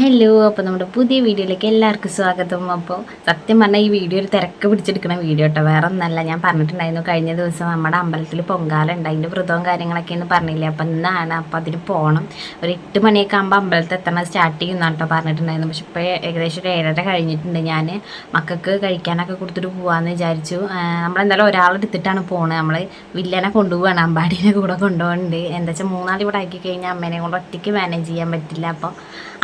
Hello അപ്പോൾ നമ്മുടെ പുതിയ വീഡിയോയിലേക്ക് എല്ലാവർക്കും സ്വാഗതം. അപ്പോൾ സത്യം പറഞ്ഞാൽ ഈ വീഡിയോ ഒരു തിരക്ക് പിടിച്ചെടുക്കുന്ന വീഡിയോ കേട്ടോ. വേറെ ഒന്നല്ല ഞാൻ പറഞ്ഞിട്ടുണ്ടായിരുന്നു കഴിഞ്ഞ ദിവസം നമ്മുടെ അമ്പലത്തിൽ പൊങ്കാല ഉണ്ട്. അതിന്റെ വ്രതവും കാര്യങ്ങളൊക്കെയെന്ന് പറഞ്ഞില്ലേ? അപ്പോൾ ഇന്നാണ് അപ്പോൾ അതിന് പോകണം ഒരു എട്ട് മണിയൊക്കെ ആകുമ്പോൾ അമ്പലത്തിൽ എത്തണം. സ്റ്റാർട്ട് ചെയ്യുന്ന കേട്ടോ പറഞ്ഞിട്ടുണ്ടായിരുന്നു. പക്ഷെ ഇപ്പോൾ ഏകദേശം ഒരു ഏഴര കഴിഞ്ഞിട്ടുണ്ട്. ഞാൻ മക്കൾക്ക് കഴിക്കാനൊക്കെ കൊടുത്തിട്ട് പോകാമെന്ന് വിചാരിച്ചു. നമ്മളെന്തായാലും ഒരാളെടുത്തിട്ടാണ് പോകുന്നത് നമ്മൾ വില്ലനെ കൊണ്ടുപോവാണ്. അമ്പാടീനെ കൂടെ കൊണ്ടുപോകുന്നുണ്ട് എന്താ വെച്ചാൽ മൂന്നാൾ ഇവിടെ ആക്കി കഴിഞ്ഞാൽ അമ്മേനെ കൊണ്ട് ഒറ്റയ്ക്ക് മാനേജ് ചെയ്യാൻ പറ്റില്ല. അപ്പോൾ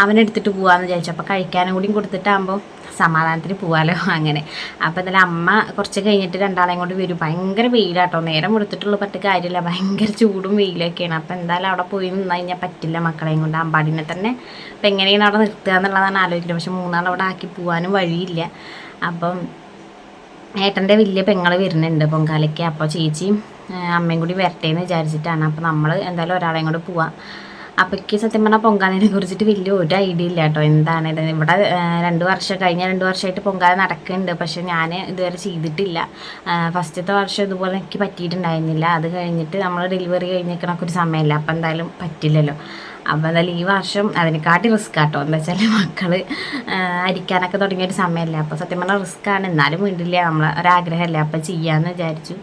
അവനെടുത്തിട്ട് പോകാമെന്ന് വിചാരിച്ചു. അപ്പോൾ കഴിക്കാനും കൂടി കൊടുത്തിട്ടാകുമ്പോൾ സമാധാനത്തിന് പോകാമല്ലോ അങ്ങനെ. അപ്പോൾ എന്തായാലും അമ്മ കുറച്ച് കഴിഞ്ഞിട്ട് രണ്ടാളെയും കൊണ്ട് വരും. ഭയങ്കര വെയിലാട്ടോ. നേരം കൊടുത്തിട്ടുള്ള പറ്റ കാര്യമില്ല. ഭയങ്കര ചൂടും വെയിലൊക്കെയാണ്. അപ്പോൾ എന്തായാലും അവിടെ പോയി നിന്ന് കഴിഞ്ഞാൽ പറ്റില്ല മക്കളെയും കൊണ്ട്. അമ്പാടിനെ തന്നെ അപ്പം എങ്ങനെയാണ് അവിടെ നിർത്തുക എന്നുള്ളതാണ് ആലോചിക്കുന്നത്. പക്ഷെ മൂന്നാൾ അവിടെ ആക്കി പോകാനും വഴിയില്ല. അപ്പം ഏട്ടന്റെ വലിയ പെങ്ങൾ വരുന്നുണ്ട് പൊങ്കാലയ്ക്ക്. അപ്പോൾ ചേച്ചിയും അമ്മയും കൂടി വരട്ടെ എന്ന് വിചാരിച്ചിട്ടാണ്. അപ്പോൾ നമ്മൾ എന്തായാലും ഒരാളെയും കൂടെ പോവാം. അപ്പോൾ എനിക്ക് സത്യം പറഞ്ഞാൽ പൊങ്കാലിനെ കുറിച്ചിട്ട് വലിയ ഒരു ഐഡിയ ഇല്ല കേട്ടോ. എന്താണ് ഇവിടെ രണ്ട് വർഷം കഴിഞ്ഞ രണ്ട് വർഷമായിട്ട് പൊങ്കാല നടക്കുന്നുണ്ട്. പക്ഷെ ഞാൻ ഇതുവരെ ചെയ്തിട്ടില്ല. ഫസ്റ്റത്തെ വർഷം ഇതുപോലെ എനിക്ക് പറ്റിയിട്ടുണ്ടായിരുന്നില്ല. അത് കഴിഞ്ഞിട്ട് നമ്മൾ ഡെലിവറി കഴിഞ്ഞിരിക്കണൊക്കെ ഒരു സമയമില്ല. അപ്പം എന്തായാലും പറ്റില്ലല്ലോ. അപ്പോൾ എന്തായാലും ഈ വർഷം അതിനെക്കാട്ടി റിസ്ക് ആട്ടോ. എന്താ വെച്ചാൽ മക്കൾ അരിക്കാനൊക്കെ തുടങ്ങിയ ഒരു സമയമല്ലേ. അപ്പോൾ സത്യം പറഞ്ഞാൽ റിസ്ക് ആണ്. എന്നാലും വീണ്ടില്ല. നമ്മൾ ഒരാഗ്രഹമല്ലേ. അപ്പോൾ ചെയ്യാമെന്ന് വിചാരിച്ചു.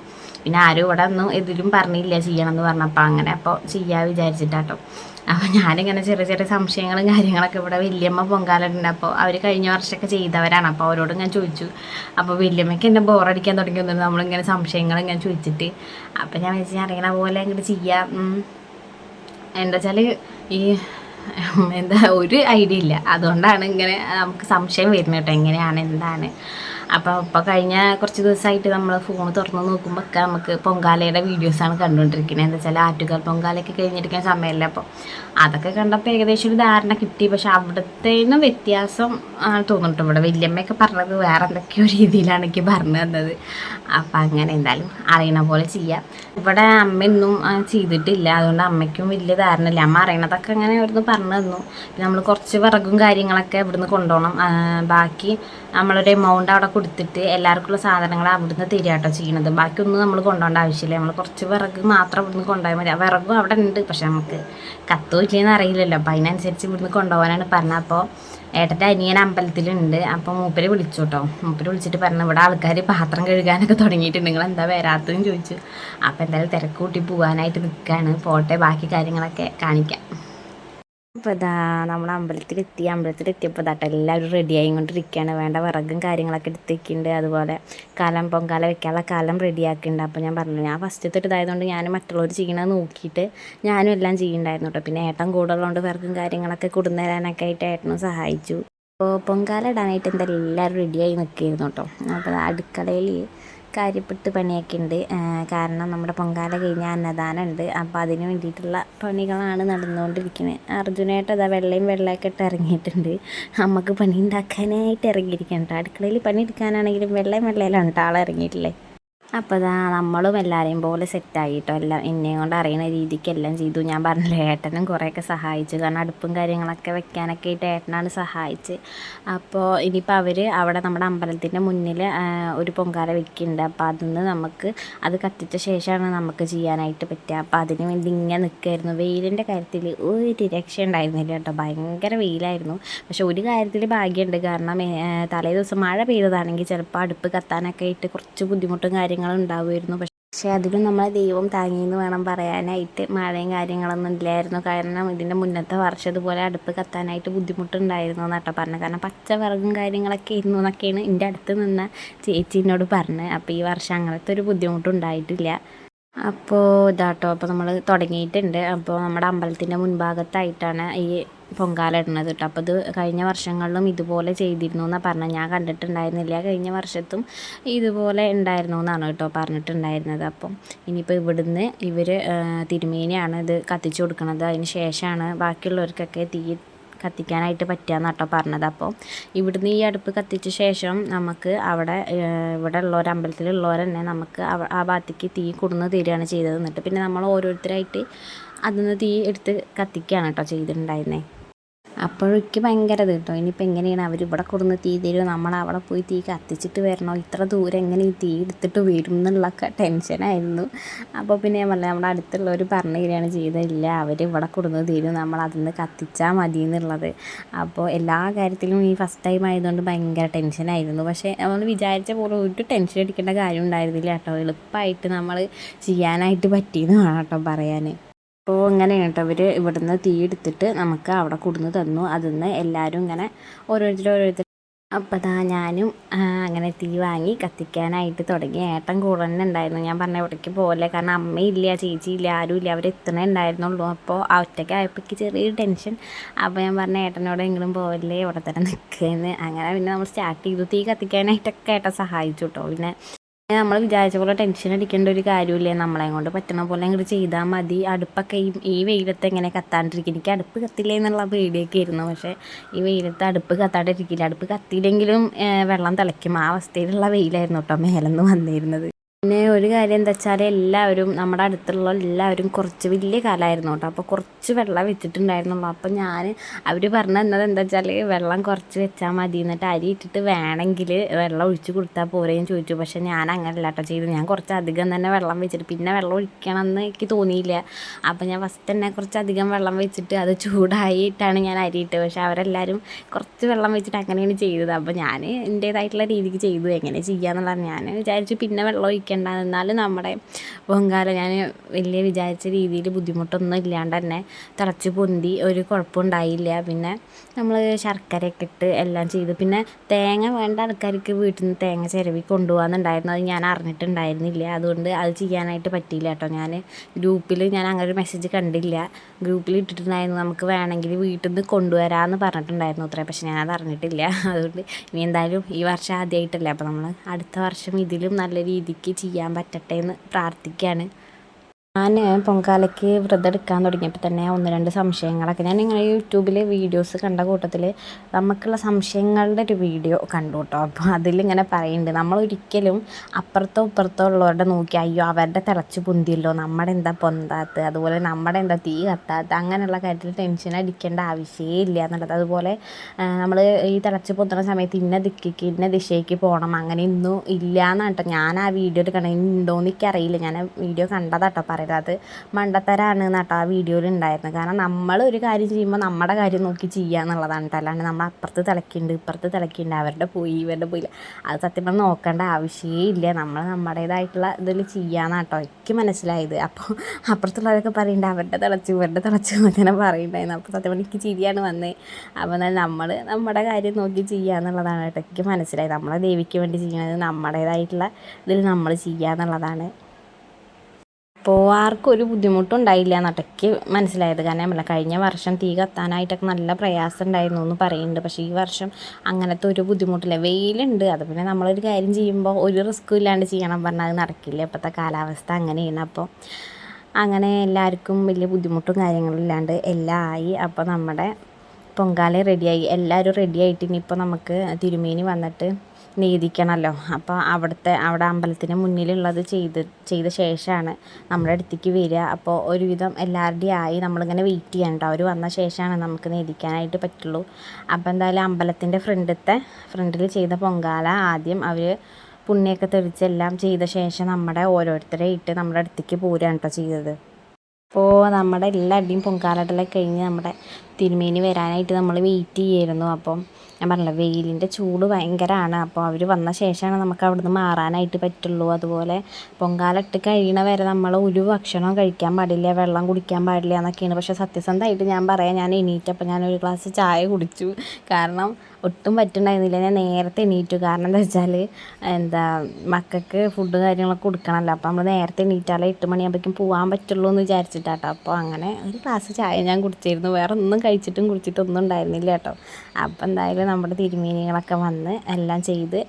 പിന്നെ ആരും ഇവിടെ ഒന്നും എതിരും പറഞ്ഞില്ല ചെയ്യണം എന്ന് പറഞ്ഞപ്പോൾ അങ്ങനെ. അപ്പോൾ ചെയ്യാൻ വിചാരിച്ചിട്ടാട്ടോ. അപ്പോൾ ഞാനിങ്ങനെ ചെറിയ ചെറിയ സംശയങ്ങളും കാര്യങ്ങളൊക്കെ ഇവിടെ വല്യമ്മ പൊങ്കാലുണ്ട് അപ്പോൾ അവർ കഴിഞ്ഞ വർഷമൊക്കെ ചെയ്തവരാണ്. അപ്പോൾ അവരോട് ഞാൻ ചോദിച്ചു. അപ്പോൾ വല്യമ്മയ്ക്ക് എന്നെ ബോറടിക്കാൻ തുടങ്ങിയൊന്നുമില്ല നമ്മളിങ്ങനെ സംശയങ്ങൾ ഞാൻ ചോദിച്ചിട്ട്. അപ്പോൾ ഞാൻ വെച്ച് ഞാൻ അറിയണ പോലെ ഇങ്ങോട്ട് ചെയ്യാം. എന്താ വെച്ചാൽ ഈ എന്താ ഒരു ഐഡിയ ഇല്ല. അതുകൊണ്ടാണ് ഇങ്ങനെ നമുക്ക് സംശയം വരുന്നത് കേട്ടോ. എങ്ങനെയാണ് എന്താണ്? അപ്പോൾ ഇപ്പോൾ കഴിഞ്ഞ കുറച്ച് ദിവസമായിട്ട് നമ്മൾ ഫോൺ തുറന്ന് നോക്കുമ്പോൾ ഒക്കെ നമുക്ക് പൊങ്കാലയുടെ വീഡിയോസാണ് കണ്ടുകൊണ്ടിരിക്കുന്നത് എന്താ വെച്ചാൽ ആറ്റുകാൽ പൊങ്കാലയൊക്കെ കഴിഞ്ഞിരിക്കുന്ന സമയമല്ല അപ്പോൾ അതൊക്കെ കണ്ടപ്പോൾ ഏകദേശം ഒരു ധാരണ കിട്ടി. പക്ഷെ അവിടുത്തേന്ന് വ്യത്യാസം ആണ് തോന്നിട്ട് ഇവിടെ വല്യമ്മയൊക്കെ പറഞ്ഞത് വേറെ എന്തൊക്കെയോ രീതിയിലാണ് എനിക്ക് പറഞ്ഞു തന്നത്. അപ്പം അങ്ങനെ എന്തായാലും അറിയണ പോലെ ചെയ്യാം. ഇവിടെ അമ്മ ഇന്നും ചെയ്തിട്ടില്ല. അതുകൊണ്ട് അമ്മയ്ക്കും വലിയ ധാരണ ഇല്ല അമ്മ അറിയണതൊക്കെ അങ്ങനെ അവിടുന്ന് പറഞ്ഞു തന്നു. നമ്മൾ കുറച്ച് വിറകും കാര്യങ്ങളൊക്കെ ഇവിടുന്ന് കൊണ്ടുപോകണം. ബാക്കി നമ്മളൊരു എമൗണ്ട് അവിടെ കൊടുത്തിട്ട് എല്ലാവർക്കുള്ള സാധനങ്ങൾ അവിടുന്ന് തരിക കേട്ടോ ചെയ്യണത്. ബാക്കിയൊന്നും നമ്മൾ കൊണ്ടുപോകേണ്ട ആവശ്യമില്ല. നമ്മൾ കുറച്ച് വിറക് മാത്രം ഇവിടുന്ന് കൊണ്ടുപോയാൽ മതി. വിറകും അവിടെ ഉണ്ട് പക്ഷെ നമുക്ക് കത്തോ അറിയില്ലല്ലോ. അപ്പോൾ അതിനനുസരിച്ച് ഇവിടുന്ന് കൊണ്ടുപോകാനാണ് പറഞ്ഞത്. അപ്പോൾ ഏട്ടന്റെ അനിയൻ അമ്പലത്തിലുണ്ട്. അപ്പോൾ മൂപ്പര് വിളിച്ചു കേട്ടോ മൂപ്പര് വിളിച്ചിട്ട് പറഞ്ഞു ഇവിടെ ആൾക്കാർ പാത്രം കഴുകാനൊക്കെ തുടങ്ങിയിട്ടുണ്ട്. നിങ്ങൾ എന്താ വരാത്തതെന്ന് ചോദിച്ചു. അപ്പോൾ എന്തായാലും തിരക്ക് കൂട്ടി പോകാനായിട്ട് നിൽക്കുകയാണ്. പോട്ടെ ബാക്കി കാര്യങ്ങളൊക്കെ കാണിക്കാം. അപ്പോൾ ഇതാ നമ്മൾ അമ്പലത്തിലെത്തി അമ്പലത്തിലെത്തിയപ്പോൾ ഇതാട്ടെ എല്ലാവരും റെഡി ആയിക്കൊണ്ടിരിക്കുകയാണ് വേണ്ട വിറകും കാര്യങ്ങളൊക്കെ എടുത്ത് അതുപോലെ കാലം പൊങ്കാല വെക്കാനുള്ള കാലം റെഡിയാക്കുന്നുണ്ട് അപ്പോൾ ഞാൻ പറഞ്ഞു ഞാൻ ഫസ്റ്റ് തൊട്ട് ഇതായതുകൊണ്ട് ഞാൻ മറ്റുള്ളവർ ചെയ്യണത് നോക്കിയിട്ട് ഞാനും എല്ലാം ചെയ്യുന്നുണ്ടായിരുന്നു കേട്ടോ പിന്നെ ഏട്ടൻ കൂടെ ഉള്ളതുകൊണ്ട് വിറകും കാര്യങ്ങളൊക്കെ കൊടുന്നേരാനൊക്കെ ആയിട്ട് ഏട്ടനും സഹായിച്ചു. അപ്പോൾ പൊങ്കാല ഇടാനായിട്ട് എന്തായാലും എല്ലാവരും റെഡിയായി നിൽക്കുകയായിരുന്നു കേട്ടോ അപ്പോൾ അടുക്കളയിൽ കാര്യപ്പെട്ട് പണിയൊക്കെ കാരണം നമ്മുടെ പൊങ്കാല കഴിഞ്ഞ അന്നദാനം ഉണ്ട് അപ്പോൾ അതിന് വേണ്ടിയിട്ടുള്ള പണികളാണ് നടന്നുകൊണ്ടിരിക്കുന്നത്. അർജുനായിട്ട് അതാ വെള്ളയും വെള്ളമൊക്കെ ഇട്ട് ഇറങ്ങിയിട്ടുണ്ട്. നമുക്ക് പണി ഉണ്ടാക്കാനായിട്ട് ഇറങ്ങിയിരിക്കണ്ട അടുക്കളയിൽ പണി എടുക്കാനാണെങ്കിലും വെള്ളയും വെള്ളയിലാണ് കേട്ടോ ആൾ ഇറങ്ങിയിട്ടില്ലേ അപ്പോൾ അതാ നമ്മളും എല്ലാവരെയും പോലെ സെറ്റായി കേട്ടോ എല്ലാം എന്നെയും കൊണ്ട് അറിയുന്ന രീതിക്ക് എല്ലാം ചെയ്തു. ഞാൻ പറഞ്ഞില്ല ഏട്ടനും കുറേയൊക്കെ സഹായിച്ചു. കാരണം അടുപ്പും കാര്യങ്ങളൊക്കെ വെക്കാനൊക്കെ ആയിട്ട് ഏട്ടനാണ് സഹായിച്ച്. അപ്പോൾ ഇനിയിപ്പോൾ അവർ അവിടെ നമ്മുടെ അമ്പലത്തിന്റെ മുന്നിൽ ഒരു പൊങ്കാല വെക്കുന്നുണ്ട് അപ്പോൾ അതിന്ന് നമുക്ക് അത് കത്തിച്ച ശേഷമാണ് നമുക്ക് ചെയ്യാനായിട്ട് പറ്റുക. അപ്പോൾ അതിന് വേണ്ടി ഇങ്ങനെ നിൽക്കുമായിരുന്നു വെയിലിന്റെ കാര്യത്തിൽ ഒരു രക്ഷ ഉണ്ടായിരുന്നില്ല കേട്ടോ. ഭയങ്കര വെയിലായിരുന്നു. പക്ഷെ ഒരു കാര്യത്തിൽ ഭാഗ്യമുണ്ട് കാരണം തലേ ദിവസം മഴ പെയ്തതാണെങ്കിൽ ചിലപ്പോൾ അടുപ്പ് കത്താനൊക്കെ ആയിട്ട് കുറച്ച് ബുദ്ധിമുട്ടും കാര്യങ്ങളും ഉണ്ടാവുമായിരുന്നു പക്ഷേ അതിലും നമ്മളെ ദൈവം താങ്ങിയെന്ന് വേണം പറയാനായിട്ട് മഴയും കാര്യങ്ങളൊന്നും ഇല്ലായിരുന്നു. കാരണം ഇതിന്റെ മുന്നത്തെ വർഷം ഇതുപോലെ അടുപ്പ് കത്താനായിട്ട് ബുദ്ധിമുട്ടുണ്ടായിരുന്നു എന്നാട്ടോ പറഞ്ഞത് കാരണം പച്ച വിറകും കാര്യങ്ങളൊക്കെ ഇരുന്നു എന്നൊക്കെയാണ് എന്റെ അടുത്ത് നിന്ന ചേച്ചി എന്നോട് പറഞ്ഞത് അപ്പോൾ ഈ വർഷം അങ്ങനത്തെ ഒരു ബുദ്ധിമുട്ടുണ്ടായിട്ടില്ല അപ്പോൾ ഇതാട്ടോ അപ്പോൾ നമ്മൾ തുടങ്ങിയിട്ടുണ്ട്. അപ്പോൾ നമ്മുടെ അമ്പലത്തിന്റെ മുൻഭാഗത്തായിട്ടാണ് ഈ പൊങ്കാല ഇടുന്നത് കേട്ടോ. അപ്പോൾ ഇത് കഴിഞ്ഞ വർഷങ്ങളിലും ഇതുപോലെ ചെയ്തിരുന്നു എന്നാണ് പറഞ്ഞത് ഞാൻ കണ്ടിട്ടുണ്ടായിരുന്നില്ല. കഴിഞ്ഞ വർഷത്തും ഇതുപോലെ ഉണ്ടായിരുന്നു എന്നാണ് കേട്ടോ പറഞ്ഞിട്ടുണ്ടായിരുന്നത്. അപ്പം ഇനിയിപ്പോൾ ഇവിടുന്ന് ഇവർ തിരുമേനിയാണ് ഇത് കത്തിച്ചു കൊടുക്കുന്നത് അതിന് ശേഷമാണ് ബാക്കിയുള്ളവർക്കൊക്കെ തീ കത്തിക്കാനായിട്ട് പറ്റുകയെന്ന് കേട്ടോ പറഞ്ഞത്. അപ്പോൾ ഇവിടുന്ന് ഈ അടുപ്പ് കത്തിച്ച ശേഷം നമുക്ക് അവിടെ ഇവിടെ ഉള്ളവർ അമ്പലത്തിലുള്ളവർ തന്നെ നമുക്ക് ആ ഭാഗത്തേക്ക് തീ കൊടുന്ന് തരികയാണ് ചെയ്തത്. എന്നിട്ട് പിന്നെ നമ്മൾ ഓരോരുത്തരായിട്ട് അതിൽ നിന്ന് തീ എടുത്ത് കത്തിക്കുകയാണ് കേട്ടോ ചെയ്തിട്ടുണ്ടായിരുന്നത് അപ്പോഴേക്ക് ഭയങ്കര ഇത് കേട്ടോ. ഇനിയിപ്പോൾ എങ്ങനെയാണ് അവർ ഇവിടെ കൊടുന്ന് തീ തരുമോ നമ്മൾ അവിടെ പോയി തീ കത്തിച്ചിട്ട് വരണോ? ഇത്ര ദൂരം എങ്ങനെ ഈ തീ എടുത്തിട്ട് വരും എന്നുള്ളൊക്കെ ടെൻഷനായിരുന്നു അപ്പോൾ പിന്നെ ഞാൻ നമ്മുടെ അടുത്തുള്ളവർ പറഞ്ഞു തരികയാണ് ചെയ്തതില്ല അവർ ഇവിടെ കൊടുന്ന് തരും. നമ്മൾ അതിന്ന് കത്തിച്ചാൽ മതി എന്നുള്ളത്. അപ്പോൾ എല്ലാ കാര്യത്തിലും ഈ ഫസ്റ്റ് ടൈം ആയതുകൊണ്ട് ഭയങ്കര ടെൻഷനായിരുന്നു പക്ഷേ നമ്മൾ വിചാരിച്ച പോലെ ഒരു ടെൻഷൻ അടിക്കേണ്ട കാര്യം ഉണ്ടായിരുന്നില്ല കേട്ടോ. എളുപ്പമായിട്ട് നമ്മൾ ചെയ്യാനായിട്ട് പറ്റിയെന്ന് വേണം കേട്ടോ പറയാൻ അപ്പോൾ ഇങ്ങനെ കേട്ടോ ഇവർ ഇവിടുന്ന് തീ എടുത്തിട്ട് നമുക്ക് അവിടെ കൊടുന്ന് തന്നു. അതിന്ന് എല്ലാവരും ഇങ്ങനെ ഓരോരുത്തർ ഓരോരുത്തർ അപ്പോൾ ദാ ഞാനും അങ്ങനെ തീ വാങ്ങി കത്തിക്കാനായിട്ട് തുടങ്ങി. ഏട്ടൻ കൂടെ തന്നെ ഉണ്ടായിരുന്നു. ഞാൻ പറഞ്ഞ ഇവിടേക്ക് പോലെ കാരണം അമ്മയില്ല ചേച്ചിയില്ല ഇല്ല അവർ എത്തണേ ഉണ്ടായിരുന്നുള്ളൂ. അപ്പോൾ ആ ഒറ്റയ്ക്ക് ആയപ്പോൾ ചെറിയൊരു ടെൻഷൻ. അപ്പോൾ ഞാൻ പറഞ്ഞ ഏട്ടനോട് എങ്കിലും പോകല്ലേ ഇവിടെ തന്നെ നിൽക്കുകയെന്ന് അങ്ങനെ പിന്നെ നമ്മൾ സ്റ്റാർട്ട് ചെയ്തു. തീ കത്തിക്കാനായിട്ടൊക്കെ ഏട്ടൻ സഹായിച്ചു കേട്ടോ. പിന്നെ നമ്മൾ വിചാരിച്ച പോലെ ടെൻഷൻ അടിക്കേണ്ട ഒരു കാര്യമില്ല? നമ്മളെ കൊണ്ട് പറ്റണ പോലെ അങ്ങോട്ട് ചെയ്താൽ മതി. അടുപ്പൊക്കെ ഈ ഈ വെയിലത്ത് എങ്ങനെ കത്താണ്ടിരിക്കും? എനിക്ക് അടുപ്പ് കത്തില്ലേ എന്നുള്ള പേടിയൊക്കെ ആയിരുന്നു പക്ഷേ ഈ വെയിലത്ത് അടുപ്പ് കത്താണ്ടിരിക്കില്ല. അടുപ്പ് കത്തിയില്ലെങ്കിലും വെള്ളം തിളയ്ക്കും. ആ അവസ്ഥയിലുള്ള വെയിലായിരുന്നു കേട്ടോ മേലെന്ന് വന്നിരുന്നത്. പിന്നെ ഒരു കാര്യം എന്താ വെച്ചാൽ എല്ലാവരും നമ്മുടെ അടുത്തുള്ള എല്ലാവരും കുറച്ച് വലിയ കാലമായിരുന്നു കേട്ടോ. അപ്പോൾ കുറച്ച് വെള്ളം വെച്ചിട്ടുണ്ടായിരുന്നുള്ളൂ. അപ്പോൾ ഞാൻ അവർ പറഞ്ഞു തന്നത് എന്താ വെച്ചാൽ വെള്ളം കുറച്ച് വെച്ചാൽ മതി എന്നിട്ട് അരി ഇട്ടിട്ട് വേണമെങ്കിൽ വെള്ളം ഒഴിച്ച് കൊടുത്താൽ പോരെയും ചോദിച്ചു. പക്ഷേ ഞാൻ അങ്ങനെയല്ല കേട്ടോ ചെയ്തു ഞാൻ കുറച്ച് അധികം തന്നെ വെള്ളം വെച്ചിട്ട് പിന്നെ വെള്ളം ഒഴിക്കണം എന്ന് എനിക്ക് തോന്നിയില്ല. അപ്പോൾ ഞാൻ ഫസ്റ്റ് തന്നെ കുറച്ച് അധികം വെള്ളം വെച്ചിട്ട് അത് ചൂടായിട്ടാണ് ഞാൻ അരി ഇട്ടത്. പക്ഷേ അവരെല്ലാവരും കുറച്ച് വെള്ളം വെച്ചിട്ട് അങ്ങനെയാണ് ചെയ്തത്. അപ്പോൾ ഞാൻ എന്റേതായിട്ടുള്ള രീതിക്ക് ചെയ്തു. എങ്ങനെ ചെയ്യാന്നുള്ളതാണ്. ഞാൻ വിചാരിച്ചു പിന്നെ വെള്ളം ഒഴിക്കുക വെക്കേണ്ട എന്നാലും നമ്മുടെ പൊങ്കാല ഞാൻ വലിയ വിചാരിച്ച രീതിയിൽ ബുദ്ധിമുട്ടൊന്നും ഇല്ലാണ്ട് തന്നെ തിളച്ച് പൊന്തി ഒരു കുഴപ്പമുണ്ടായില്ല. പിന്നെ നമ്മൾ ശർക്കരയൊക്കെ ഇട്ട് എല്ലാം ചെയ്തു. പിന്നെ തേങ്ങ വേണ്ട ആൾക്കാർക്ക് വീട്ടിൽ നിന്ന് തേങ്ങ ചിരവി കൊണ്ടുപോകാന്നുണ്ടായിരുന്നു. അത് ഞാൻ അറിഞ്ഞിട്ടുണ്ടായിരുന്നില്ല. അതുകൊണ്ട് അത് ചെയ്യാനായിട്ട് പറ്റിയില്ല കേട്ടോ ഞാൻ. ഗ്രൂപ്പിൽ ഞാൻ അങ്ങനെ ഒരു മെസ്സേജ് കണ്ടില്ല. ഗ്രൂപ്പിൽ ഇട്ടിട്ടുണ്ടായിരുന്നു. നമുക്ക് വേണമെങ്കിൽ വീട്ടിൽ നിന്ന് കൊണ്ടുവരാമെന്ന് പറഞ്ഞിട്ടുണ്ടായിരുന്നു അത്രേ. പക്ഷെ ഞാനത് അറിഞ്ഞിട്ടില്ല. അതുകൊണ്ട് ഇനി എന്തായാലും ഈ വർഷം ആദ്യമായിട്ടല്ലേ അപ്പോൾ നമ്മൾ അടുത്ത വർഷം ഇതിലും നല്ല രീതിക്ക് ചെയ്യാൻ പറ്റട്ടെ എന്ന് പ്രാർത്ഥിക്കുകയാണ്. ഞാൻ പൊങ്കാലയ്ക്ക് വ്രതം എടുക്കാൻ തുടങ്ങിയപ്പോൾ തന്നെ ഒന്ന് രണ്ട് സംശയങ്ങളൊക്കെ. ഞാൻ ഇങ്ങനെ യൂട്യൂബിൽ വീഡിയോസ് കണ്ട കൂട്ടത്തിൽ നമുക്കുള്ള സംശയങ്ങളുടെ ഒരു വീഡിയോ കണ്ടു കേട്ടോ. അപ്പോൾ അതിലിങ്ങനെ പറയുന്നുണ്ട് നമ്മൾ ഒരിക്കലും അപ്പുറത്തോ ഇപ്പുറത്തോ ഉള്ളവരുടെ നോക്കി അയ്യോ അവരുടെ തിളച്ച് പൊന്തിയല്ലോ. നമ്മുടെ എന്താ പൊന്താത്ത്? അതുപോലെ നമ്മുടെ എന്താ തീ കത്താത്ത? അങ്ങനെയുള്ള കാര്യത്തിൽ ടെൻഷൻ അടിക്കേണ്ട ആവശ്യമേ ഇല്ല എന്നുള്ളത്. അതുപോലെ നമ്മൾ ഈ തിളച്ച് പൊന്തുന്ന സമയത്ത് ഇന്ന ദിക്കിക്ക് ഇന്ന ദിശയ്ക്ക് പോകണം അങ്ങനെ ഇന്നും ഇല്ല എന്നാണ് കേട്ടോ. ഞാൻ ആ വീഡിയോയിൽ കണ്ടത് ഉണ്ടോയെന്ന് എനിക്കറിയില്ല. ഞാൻ വീഡിയോ കണ്ടതാട്ടോ പറയുന്നത് അത് മണ്ടത്തരാണ് എന്നിട്ട് ആ വീഡിയോയിൽ ഉണ്ടായിരുന്നത് കാരണം നമ്മൾ ഒരു കാര്യം ചെയ്യുമ്പോൾ നമ്മുടെ കാര്യം നോക്കി ചെയ്യുക എന്നുള്ളതാണ് അല്ലാണ്ട് നമ്മൾ അപ്പുറത്ത് തിളക്കിയുണ്ട് ഇപ്പുറത്ത് തിളക്കിയുണ്ട് അവരുടെ പോയി ഇവരുടെ പോയില്ല അത് സത്യം പറഞ്ഞാൽ നോക്കേണ്ട ആവശ്യമേ ഇല്ല. നമ്മൾ നമ്മുടേതായിട്ടുള്ള ഇതിൽ ചെയ്യാന്ന് കേട്ടോ എനിക്ക് മനസ്സിലായത്. അപ്പോൾ അപ്പുറത്തുള്ളവരൊക്കെ പറയുന്നുണ്ട് അവരുടെ തിളച്ചു ഇവരുടെ തിളച്ചു അങ്ങനെ പറയുന്നുണ്ടായിരുന്നു അപ്പോൾ സത്യം പറഞ്ഞാൽ എനിക്ക് ചിരിയാണ് വന്നത് അപ്പോൾ നമ്മൾ നമ്മുടെ കാര്യം നോക്കി ചെയ്യുക എന്നുള്ളതാണ് കേട്ടോ എനിക്ക് മനസ്സിലായത്. നമ്മളെ ദേവിക്ക് വേണ്ടി ചെയ്യുന്നത് നമ്മുടേതായിട്ടുള്ള ഇതിൽ നമ്മൾ ചെയ്യുക എന്നുള്ളതാണ് അപ്പോൾ ആർക്കും ഒരു ബുദ്ധിമുട്ടും ഉണ്ടായില്ല നടക്ക് മനസ്സിലായത്. കാരണം നമ്മളെ കഴിഞ്ഞ വർഷം തീ കത്താനായിട്ടൊക്കെ നല്ല പ്രയാസം ഉണ്ടായിരുന്നു എന്ന് പറയുന്നുണ്ട്. പക്ഷേ ഈ വർഷം അങ്ങനത്തെ ഒരു ബുദ്ധിമുട്ടില്ല. വെയിലുണ്ട്. അത് പിന്നെ നമ്മളൊരു കാര്യം ചെയ്യുമ്പോൾ ഒരു റിസ്ക്കും ഇല്ലാണ്ട് ചെയ്യണം പറഞ്ഞാൽ അത് നടക്കില്ല. ഇപ്പോഴത്തെ കാലാവസ്ഥ അങ്ങനെയാണ്. അപ്പോൾ അങ്ങനെ എല്ലാവർക്കും വലിയ ബുദ്ധിമുട്ടും കാര്യങ്ങളും ഇല്ലാണ്ട് എല്ലാം ആയി അപ്പോൾ നമ്മുടെ പൊങ്കാല റെഡിയായി. എല്ലാവരും റെഡിയായിട്ട് ഇനിയിപ്പോൾ നമുക്ക് തിരുമേനി വന്നിട്ട് നീതിക്കണമല്ലോ അപ്പോൾ അവിടുത്തെ അവിടെ അമ്പലത്തിന് മുന്നിലുള്ളത് ചെയ്ത് ചെയ്ത ശേഷമാണ് നമ്മുടെ അടുത്തേക്ക് വരിക. അപ്പോൾ ഒരുവിധം എല്ലാവരുടെയും ആയി നമ്മളിങ്ങനെ വെയിറ്റ് ചെയ്യണ്ട അവർ വന്ന ശേഷമാണ് നമുക്ക് നീതിക്കാനായിട്ട് പറ്റുള്ളൂ. അപ്പോൾ എന്തായാലും അമ്പലത്തിന്റെ ഫ്രണ്ടിലത്തെ ഫ്രണ്ടിൽ ചെയ്ത പൊങ്കാല ആദ്യം അവർ പുണ്യൊക്കെ തെളിച്ച് എല്ലാം ചെയ്ത ശേഷം നമ്മുടെ ഓരോരുത്തരെ ഇട്ട് നമ്മുടെ അടുത്തേക്ക് പോരുകയാണ് കേട്ടോ ചെയ്തത്. അപ്പോൾ നമ്മുടെ എല്ലാ അടിയും പൊങ്കാലടലൊക്കെ കഴിഞ്ഞ് നമ്മുടെ തിരുമേനി വരാനായിട്ട് നമ്മൾ വെയിറ്റ് ചെയ്യായിരുന്നു അപ്പം ഞാൻ പറഞ്ഞില്ല വെയിലിന്റെ ചൂട് ഭയങ്കരമാണ് അപ്പോൾ അവർ വന്ന ശേഷമാണ് നമുക്ക് അവിടുന്ന് മാറാനായിട്ട് പറ്റുള്ളൂ. അതുപോലെ പൊങ്കാലിട്ട് കഴിയണ വരെ നമ്മൾ ഒരു ഭക്ഷണം കഴിക്കാൻ പാടില്ല വെള്ളം കുടിക്കാൻ പാടില്ല എന്നൊക്കെയാണ്. പക്ഷേ സത്യസന്ധമായിട്ട് ഞാൻ പറയാം ഞാൻ എണീറ്റപ്പോൾ ഞാൻ ഒരു ഗ്ലാസ് ചായ കുടിച്ചു. കാരണം ഒട്ടും പറ്റുണ്ടായിരുന്നില്ല. ഞാൻ നേരത്തെ എണീറ്റു. കാരണം എന്താ വെച്ചാൽ എന്താ മക്കൾക്ക് ഫുഡ് കാര്യങ്ങളൊക്കെ കൊടുക്കണമല്ലോ അപ്പോൾ നമ്മൾ നേരത്തെ എണീറ്റാലേ എട്ട് മണിയാകുമ്പോഴേക്കും പോകാൻ പറ്റുള്ളൂ എന്ന് വിചാരിച്ചിട്ടാട്ടോ. അപ്പോൾ അങ്ങനെ ഒരു ഗ്ലാസ് ചായ ഞാൻ കുടിച്ചിരുന്നു. വേറെ ഒന്നും കഴിച്ചിട്ടും കുടിച്ചിട്ടൊന്നും ഉണ്ടായിരുന്നില്ല കേട്ടോ. അപ്പോൾ എന്തായാലും നമ്മുടെ തിരുമേനികളൊക്കെ വന്ന് എല്ലാം ചെയ്ത്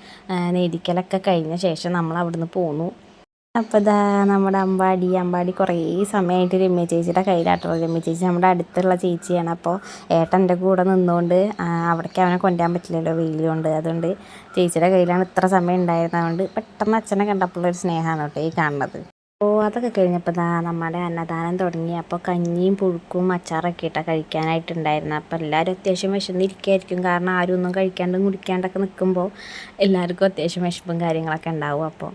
നെയ്തിക്കലൊക്കെ കഴിഞ്ഞ ശേഷം നമ്മൾ അവിടുന്ന് പോന്നു. അപ്പോൾ ഇതാ നമ്മുടെ അമ്പാടി അമ്പാടി കുറേ സമയമായിട്ട് രമ്യ ചേച്ചിയുടെ കയ്യിലാട്ടോ. രമ്യ ചേച്ചി നമ്മുടെ അടുത്തുള്ള ചേച്ചിയാണ്. അപ്പോൾ ഏട്ടന്റെ കൂടെ നിന്നുകൊണ്ട് അവിടേക്ക് അവനെ കൊണ്ടുപോകാൻ പറ്റില്ലല്ലോ വെയിലുകൊണ്ട് അതുകൊണ്ട് ചേച്ചിയുടെ കയ്യിലാണ് ഇത്ര സമയം ഉണ്ടായിരുന്നതുകൊണ്ട് പെട്ടെന്ന് അച്ഛനെ കണ്ടപ്പോഴുള്ളൊരു സ്നേഹമാണ് കേട്ടോ ഈ കാണുന്നത്. അപ്പോൾ അതൊക്കെ കഴിഞ്ഞപ്പോൾ ഇതാ നമ്മുടെ അന്നദാനം തുടങ്ങി. അപ്പോൾ കഞ്ഞിയും പുഴുക്കും അച്ചാറൊക്കെ ഇട്ടാണ് കഴിക്കാനായിട്ടുണ്ടായിരുന്നു അപ്പോൾ എല്ലാവരും അത്യാവശ്യം വിശന്നിരിക്കുകയായിരിക്കും കാരണം ആരും ഒന്നും കഴിക്കാണ്ടും കുടിക്കാണ്ടൊക്കെ നിൽക്കുമ്പോൾ എല്ലാവർക്കും അത്യാവശ്യം വിശപ്പും കാര്യങ്ങളൊക്കെ ഉണ്ടാവും. അപ്പോൾ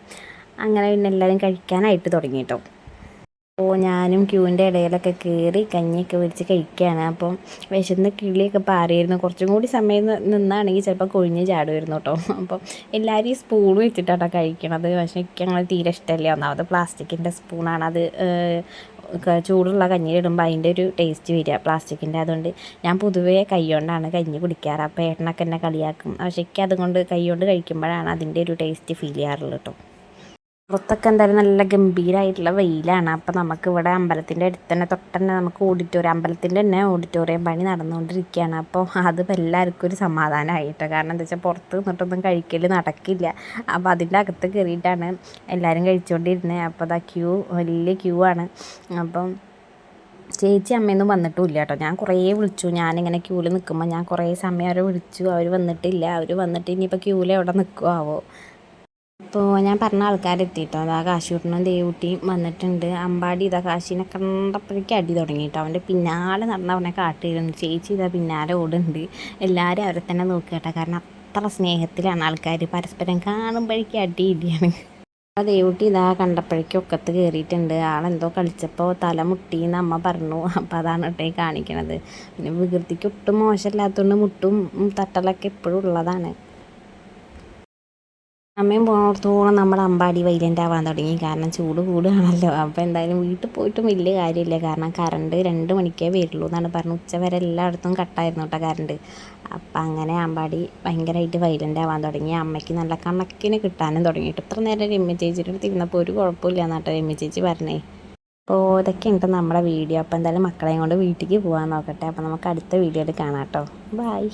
അങ്ങനെ പിന്നെ എല്ലാവരും കഴിക്കാനായിട്ട് തുടങ്ങി കേട്ടോ അപ്പോൾ ഞാനും ക്യൂവിന്റെ ഇടയിലൊക്കെ കയറി കഞ്ഞിയൊക്കെ പിടിച്ച് കഴിക്കുകയാണ് അപ്പം വിശന്ന് കിളിയൊക്കെ പാറിയിരുന്നു. കുറച്ചും കൂടി സമയം നിന്നാണെങ്കിൽ ചിലപ്പോൾ കൊഴിഞ്ഞ് ചാടുമായിരുന്നു കേട്ടോ അപ്പം എല്ലാവരും ഈ സ്പൂൺ വെച്ചിട്ടാണ് കഴിക്കണത്. പക്ഷേ എനിക്ക് അങ്ങനെ തീരെ ഇഷ്ടമല്ല. ഒന്നാമത് പ്ലാസ്റ്റിക്കിന്റെ സ്പൂണാണ് അത് ചൂടുള്ള കഞ്ഞി ഇടുമ്പോൾ അതിന്റെ ഒരു ടേസ്റ്റ് വരിക പ്ലാസ്റ്റിക്കിന്റെ അതുകൊണ്ട് ഞാൻ പൊതുവേ കൈകൊണ്ടാണ് കഞ്ഞി കുടിക്കാറ്. അപ്പോൾ ഏട്ടനൊക്കെ എന്നെ കളിയാക്കും. പക്ഷേ എനിക്ക് അതുകൊണ്ട് കൈകൊണ്ട് കഴിക്കുമ്പോഴാണ് അതിന്റെ ഒരു ടേസ്റ്റ് ഫീൽ ചെയ്യാറുള്ളത് കേട്ടോ പുറത്തൊക്കെ എന്തായാലും നല്ല ഗംഭീരമായിട്ടുള്ള വെയിലാണ്. അപ്പോൾ നമുക്ക് ഇവിടെ അമ്പലത്തിന്റെ അടുത്ത് തന്നെ തൊട്ടന്നെ നമുക്ക് ഓഡിറ്റോറിയം അമ്പലത്തിന്റെ തന്നെ ഓഡിറ്റോറിയം പണി നടന്നുകൊണ്ടിരിക്കുകയാണ്. അപ്പോൾ അത് എല്ലാവർക്കും ഒരു സമാധാനമായിട്ടോ കാരണം എന്താ വെച്ചാൽ പുറത്ത് നിന്നിട്ടൊന്നും കഴിക്കൽ നടക്കില്ല. അപ്പോൾ അതിന്റെ അകത്ത് കയറിയിട്ടാണ് എല്ലാവരും കഴിച്ചുകൊണ്ടിരുന്നത് അപ്പോൾ അതാ ക്യൂ വലിയ ക്യൂ ആണ്. അപ്പം ചേച്ചി അമ്മയൊന്നും വന്നിട്ടുമില്ല കേട്ടോ. ഞാൻ കുറേ വിളിച്ചു. ഞാനിങ്ങനെ ക്യൂവിൽ നിൽക്കുമ്പോൾ ഞാൻ കുറേ സമയം അവരെ വിളിച്ചു. അവർ വന്നിട്ടില്ല. അവർ വന്നിട്ട് ഇനിയിപ്പോൾ ക്യൂവിൽ എവിടെ നിൽക്കുമോ ഇപ്പോൾ ഞാൻ പറഞ്ഞ ആൾക്കാരെത്തിയിട്ടോ അതാ കാശൂട്ടനും ദേവൂട്ടിയും വന്നിട്ടുണ്ട്. അമ്പാടി ഇതാ കാശിനെ കണ്ടപ്പോഴേക്കും അടി തുടങ്ങിയിട്ടോ അവന്റെ പിന്നാലെ നടന്ന അവനെ കാട്ടിയിരുന്നു. ചേച്ചി ഇതാ പിന്നാലെ ഓടുന്നുണ്ട്. എല്ലാവരും അവരെ തന്നെ നോക്കുക കാരണം അത്ര സ്നേഹത്തിലാണ് ആൾക്കാർ പരസ്പരം കാണുമ്പോഴേക്കും അടി ഇടിയാണ്. ആ ദേവൂട്ടി ഇതാ കണ്ടപ്പോഴേക്കും ഒക്കത്ത് കയറിയിട്ടുണ്ട് ആളെന്തോ കളിച്ചപ്പോൾ തല മുട്ടിന്ന് അമ്മ പറഞ്ഞു. അപ്പോൾ അതാണ് കേട്ടോ കാണിക്കണത്. പിന്നെ വികൃതിക്ക് ഒട്ടും മോശമില്ലാത്തതുകൊണ്ട് മുട്ടും തട്ടലൊക്കെ എപ്പോഴും ഉള്ളതാണ്. സമയം പോണത്തോളം നമ്മൾ അമ്പാടി വൈലന്റ് ആവാൻ തുടങ്ങി. കാരണം ചൂട് കൂടുകയാണല്ലോ. അപ്പോൾ എന്തായാലും വീട്ടിൽ പോയിട്ടും വലിയ കാര്യമില്ല. കാരണം കറണ്ട് രണ്ട് മണിക്കേ വരുള്ളൂ എന്നാണ് പറഞ്ഞത് ഉച്ച വരെ എല്ലായിടത്തും കട്ടായിരുന്നു കേട്ടോ കറണ്ട് അപ്പം അങ്ങനെ അമ്പാടി ഭയങ്കരമായിട്ട് വൈലന്റ് ആവാൻ തുടങ്ങി. അമ്മയ്ക്ക് നല്ല കണക്കിന് കിട്ടാനും തുടങ്ങിയിട്ട് ഇത്ര നേരം രമ്യ ചേച്ചിയുടെ അടുത്ത് ഇരുന്നപ്പോൾ ഒരു കുഴപ്പമില്ല എന്നാട്ടോ രമ്യ ചേച്ചി പറഞ്ഞേ. അപ്പോൾ ഇതൊക്കെ ഉണ്ട് നമ്മുടെ വീഡിയോ. അപ്പോൾ എന്തായാലും മക്കളെയും കൊണ്ട് വീട്ടിലേക്ക് പോകാൻ നോക്കട്ടെ. അപ്പോൾ നമുക്ക് അടുത്ത വീഡിയോയിൽ കാണാം കേട്ടോ. ബായ്